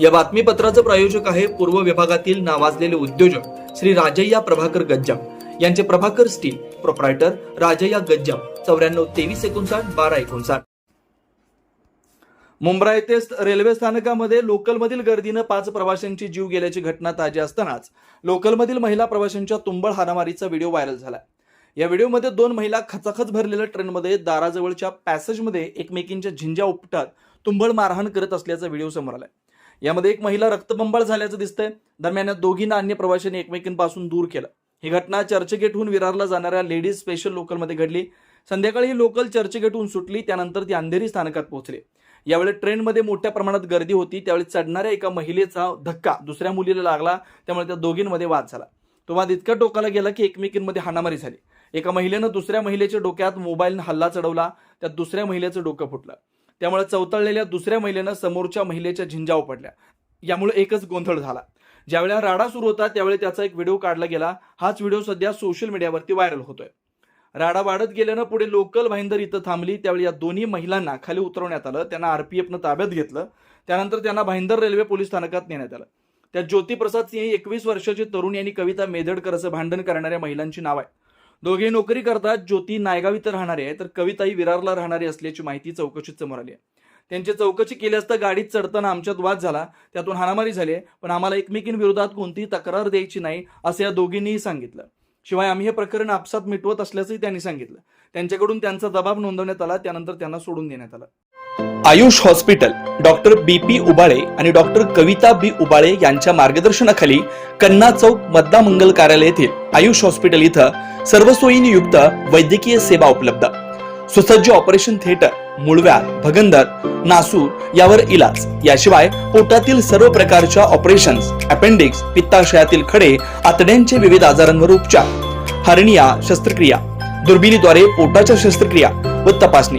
या बातमीपत्राचं प्रायोजक आहे पूर्व विभागातील नावाजलेले उद्योजक श्री राजय्या प्रभाकर गज्जाम. यांचे प्रभाकर स्टील प्रोप्रायटर राजय्या गज्जाम. चौऱ्याण्णव तेवीस एकोणसाठ बारा एकोणसाठ. मुंब्रा येथे रेल्वे स्थानकामध्ये लोकलमधील गर्दीनं पाच प्रवाशांची जीव गेल्याची घटना ताजी असतानाच लोकलमधील महिला प्रवाशांच्या तुंबळ हाणामारीचा व्हिडिओ व्हायरल झाला या व्हिडिओमध्ये दोन महिला खचाखच भरलेल्या ट्रेनमध्ये दाराजवळच्या पॅसेजमध्ये एकमेकींच्या झिंजा उपटात तुंबळ मारहाण करत असल्याचा व्हिडिओ समोर आलाय. यामध्ये एक महिला रक्तबंबाळ झाल्याचं दिसतंय. दरम्यान या दोघींना अन्य प्रवाशांनी एकमेकींपासून दूर केलं. ही घटना चर्चगेटहून विरारला जाणाऱ्या लेडीज स्पेशल लोकलमध्ये घडली. संध्याकाळी ही लोकल चर्चगेटहून सुटली त्यानंतर ती अंधेरी स्थानकात पोहोचली. यावेळी ट्रेनमध्ये मोठ्या प्रमाणात गर्दी होती त्यावेळी चढणाऱ्या एका महिलेचा धक्का दुसऱ्या मुलीला लागला त्यामुळे त्या दोघींमध्ये वाद झाला. तो वाद इतक्या टोकाला गेला की एकमेकींमध्ये हाणामारी झाली. एका महिलेनं दुसऱ्या महिलेच्या डोक्यात मोबाईल हल्ला चढवला त्यात दुसऱ्या महिलेचं डोकं फुटलं. त्यामुळे चवतळलेल्या दुसऱ्या महिलेनं समोरच्या महिलेच्या झिंजाव पडल्या. यामुळे एकच गोंधळ झाला. ज्यावेळेला राडा सुरू होता त्यावेळी त्याचा एक व्हिडिओ काढला गेला. हाच व्हिडिओ सध्या सोशल मीडियावरती व्हायरल होतोय. राडा वाढत गेल्यानं पुढे लोकल भाईंदर इथं थांबली. त्यावेळी या दोन्ही महिलांना खाली उतरवण्यात आलं. त्यांना आरपीएफनं ताब्यात घेतलं. त्यानंतर त्यांना भाईंदर रेल्वे पोलीस स्थानकात नेण्यात आलं. त्यात ज्योती प्रसाद सिंह एकवीस वर्षाची तरुणी आणि कविता मेदडकर असं भांडण करणाऱ्या महिलांची नाव आहे दोघे नोकरी करतात ज्योती नायगाव इथं राहणारी आहे तर कविताही विरारला राहणारी असल्याची माहिती चौकशीत समोर आली आहे. त्यांची चौकशी केली असता गाडीत चढताना आमच्यात वाद झाला त्यातून हाणामारी झाली पण आम्हाला एकमेकींविरोधात कोणतीही तक्रार द्यायची नाही असं या दोघींनीही सांगितलं. शिवाय आम्ही हे प्रकरण आपसात मिटवत असल्याचंही त्यांनी सांगितलं. त्यांच्याकडून त्यांचा जबाब नोंदवण्यात आला त्यानंतर त्यांना सोडून देण्यात आलं. Ayush hospital doctor B P Ubale आणि डॉक्टर कविता बी उबाळे यांच्या मार्गदर्शनाखाली कन्ना चौक मद्दा मंगल कार्यालय येथील आयुष हॉस्पिटल इथं सर्व सोयींनी युक्त वैद्यकीय सेवा उपलब्ध. सुसज्ज ऑपरेशन थिएटर मुळव्या भगंदर नासूर यावर इलाज. याशिवाय पोटातील सर्व प्रकारच्या ऑपरेशन्स अपेंडिक्स पित्ताशयातील खडे आतड्यांचे विविध आजारांवर उपचार. हर्निया शस्त्रक्रिया. दुर्बिणीद्वारे पोटाच्या शस्त्रक्रिया व तपासणी.